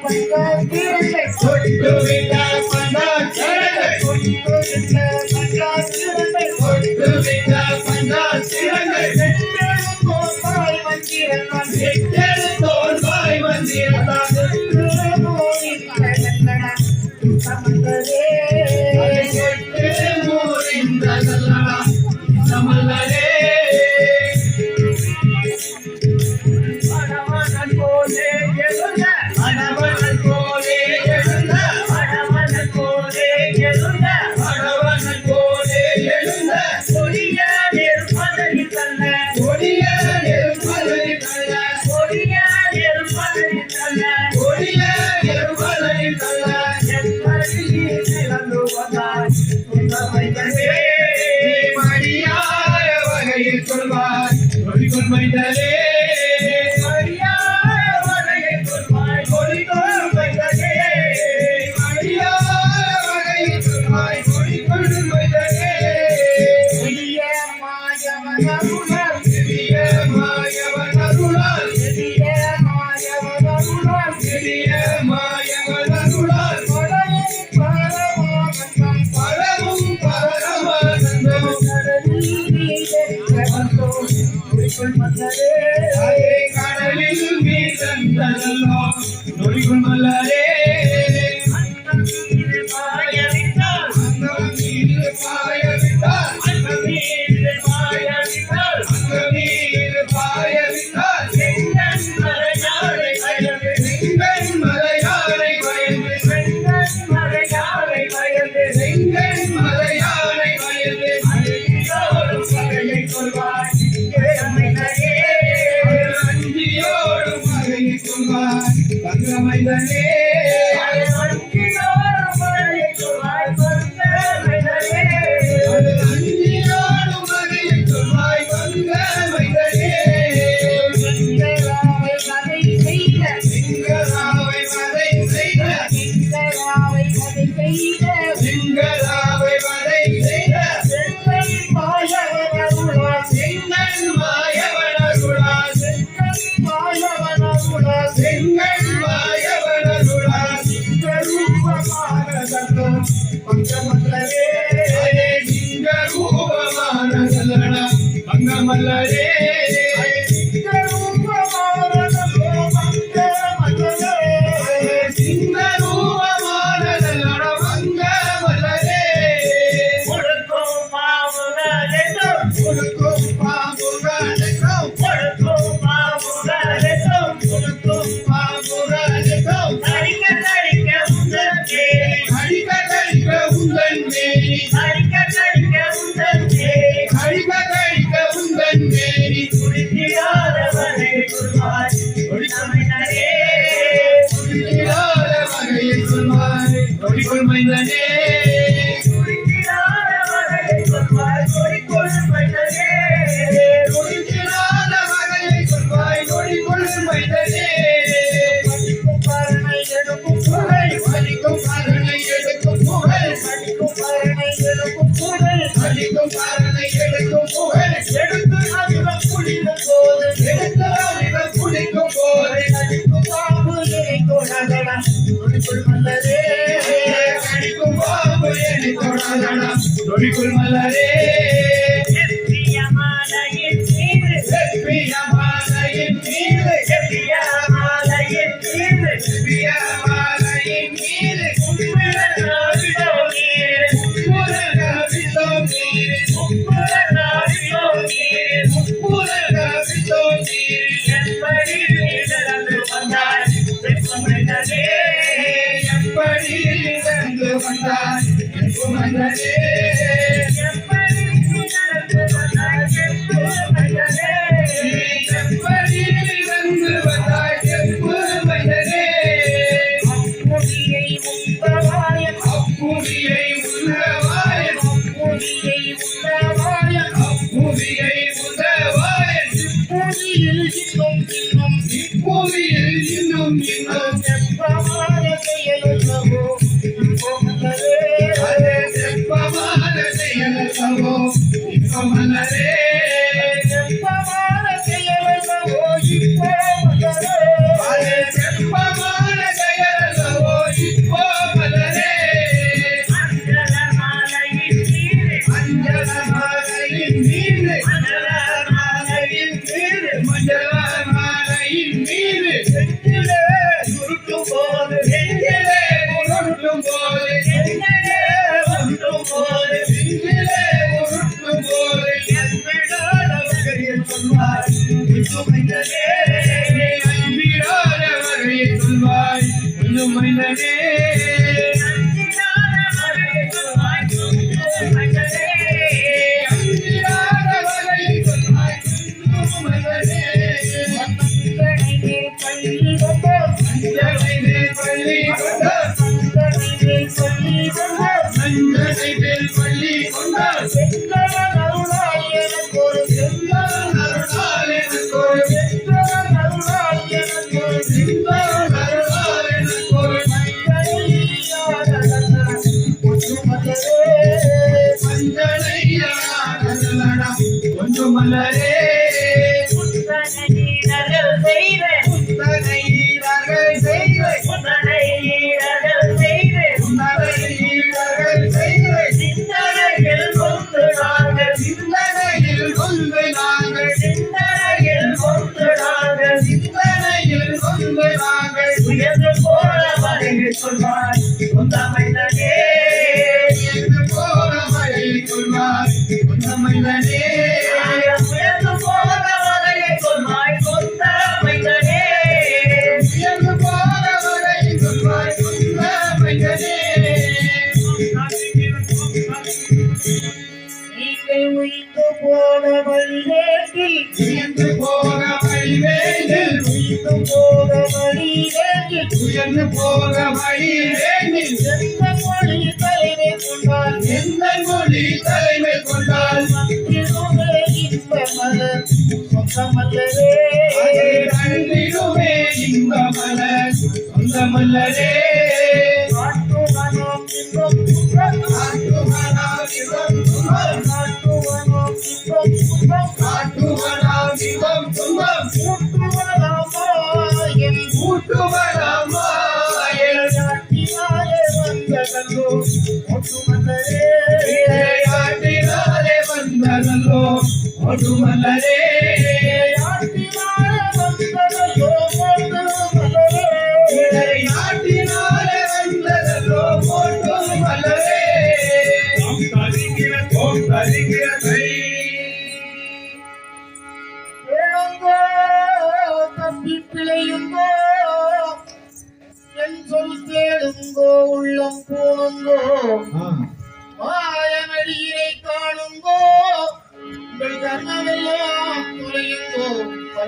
cuando el día me suelto y la cuando சொல்வார் மொழி கொள்மைதலே மங்கமல்லரே லிங்க ரூபமான சரணா மங்கமல்லரே லிங்க ரூபமான மங்கமல்லரே லிங்க ரூபமான சரணா மங்கமல்லரே முழுக்கும் மாமுனரே முழுக்கும் கொடிக்குள் மைந்தனே எடுக்கும் புகழ் எடுத்து அதிகம் புரிந்த போது எடுத்த கொடிக்குள் மலரே மாலையின் மீது செப்பிய மாலையின் மீது செப்பிய Come on, let it. மைந்தனே அன்பிடாத நாங்கள் உயர்ந்து போல கொள்வார் உயர்ந்து போல நீங்கள் உயிர்ந்து போன வழிவேட்டில் உயர்ந்து போக வேண்டில் உயிர்ந்து போன வழிவேட்டில் உயர்ந்து போக வழி வேண்டில் எந்த மொழி தலைமை கொண்டால். எந்த மொழி தலைமை கொண்டால். மத்தியுமே இன்ப மலர் சொந்தமல்லரே. மனம் இன்பம் பிழையுங்கோ என் சொல் கேளுங்கோ உள்ளம் போனுங்கோ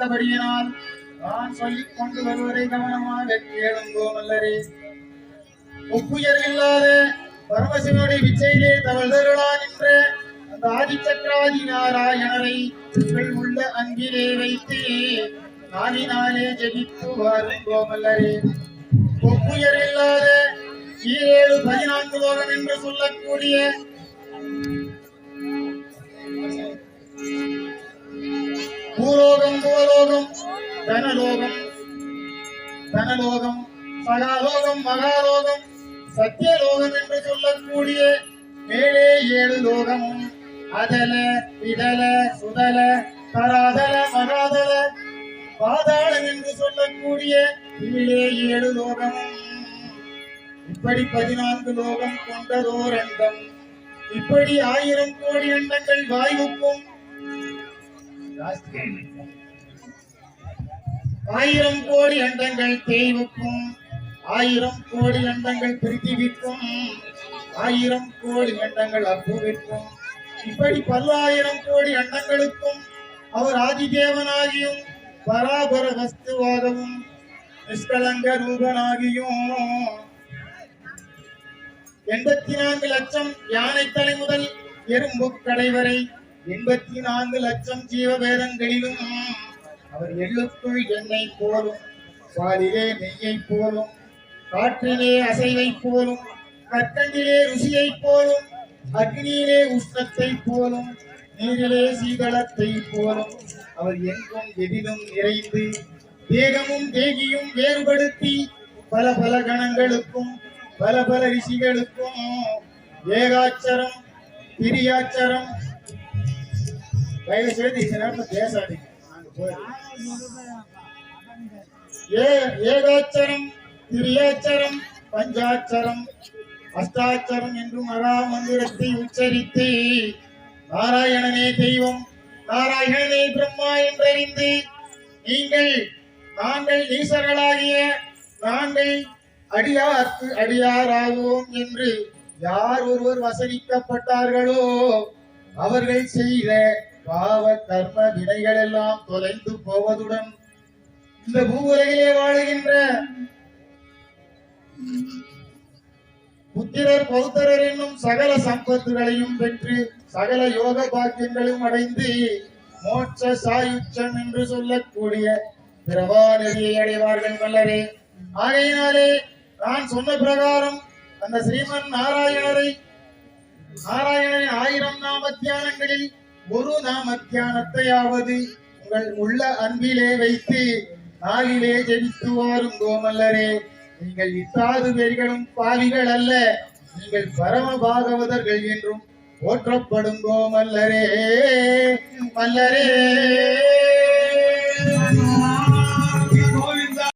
கேட்டுக் நான் சொல்லிக் கொண்டு வருவதை கவனமாக கேளுங்கோ மல்லரே ஒப்புயர்வில்லாத பரமசிவனுடைய விச்சையிலே தவழ்தருளா நின்ற அந்த ஆதிச்சக்கராதி நாராயணரை உங்கள் உள்ள அன்பிலே வைத்து நாளினாலே ஜெபித்து வாருங்கோ மல்லரே ஒப்புயர்வில்லாத ஈரேழு பதினான்கு லோகம் என்று சொல்லக்கூடிய பூலோகம் பூலோகம் தனலோகம் தனலோகம் சகாலோகம் மகாலோகம் சத்தியலோகம் என்று சொல்லக்கூடிய மேலே ஏழு லோகமும் அதல இடல சுதல தராதல மகாதல பாதாளம் என்று சொல்லக்கூடிய கீழே ஏழு லோகமும் இப்படி பதினான்கு லோகம் கொண்டதோர் அண்டம் இப்படி ஆயிரம் கோடி அண்டங்கள் வாயுக்கும் ஆயிரம் கோடி அண்டங்கள் தேய்வுக்கும் ஆயிரம் கோடி அண்டங்கள் பிரித்திவிக்கும் ஆயிரம் கோடி அண்டங்கள் அப்புவிற்கும். இப்படி பல்லாயிரம் கோடி அண்டங்களுக்கும் அவர் ஆதிதேவனாகியும் பராபர வஸ்துவாகவும் நிஷ்கலங்க ரூபனாகியும். எண்பத்தி நான்கு லட்சம் யானை தலை முதல் எறும்பு கடை வரை எண்பத்தி நான்கு லட்சம் ஜீவவேதங்களிலும் அவர் எள்ளுக்குள் எண்ணெய் போலும் பாலிலே நெய்யை போலும் காற்றிலே அசைவை போலும் கற்கண்டிலே ருசியை போலும் அக்னியிலே உஷ்ணத்தை போலும் நீரிலே சீதளத்தை போலும். அவர் எங்கும் எதிலும் நிறைந்து தேகமும் தேகியும் வேறுபடுத்தி பல பல கணங்களுக்கும் பல பல ரிஷிகளுக்கும் ஏகாச்சரம் பிரியாச்சரம் தயவு செய்து இந்த நேரத்தில் பேசாதீங்க. ஏ ஏகாச்சரம் திரியாச்சரம் பஞ்சாட்சரம் அஷ்டாட்சரம் என்று மகா மந்திரத்தை உச்சரித்து நாராயணனே தெய்வம் நாராயணனே பிரம்மா என்றறிந்து நீங்கள் நாங்கள் ஈசர்களாகிய நாங்கள் அடியார்க்கு அடியாராகுவோம் என்று யார் ஒருவர் வசனிக்கப்பட்டார்களோ அவர்கள் செய்த பாவ கர்ம வினைகள் எல்லாம் தொலைந்து போவதுடன் இந்த பூவுலகிலே வாழுகின்ற புத்திரர் பௌத்தரர் என்னும் சகல சம்பத்துகளையும் பெற்று சகல யோக பாக்கியங்களும் அடைந்து மோட்ச சாயுச்சம் என்று சொல்லக்கூடிய பிரபாநிதியை அடைவார்கள் வல்லரே. ஆகையினாலே நான் சொன்ன பிரகாரம் அந்த ஸ்ரீமன் நாராயணரை நாராயணரின் ஆயிரம் நாம குரு ஒரு நாம தியானத்தையாவது உங்கள் உள்ள அன்பிலே வைத்து நாளிலே ஜெபித்து வாரும் கோமல்லரே. நீங்கள் இத்தாது பெரிகளும் பாவிகள் அல்ல. நீங்கள் பரம பாகவதர்கள் என்றும் போற்றப்படும் அல்லரே மல்லரே.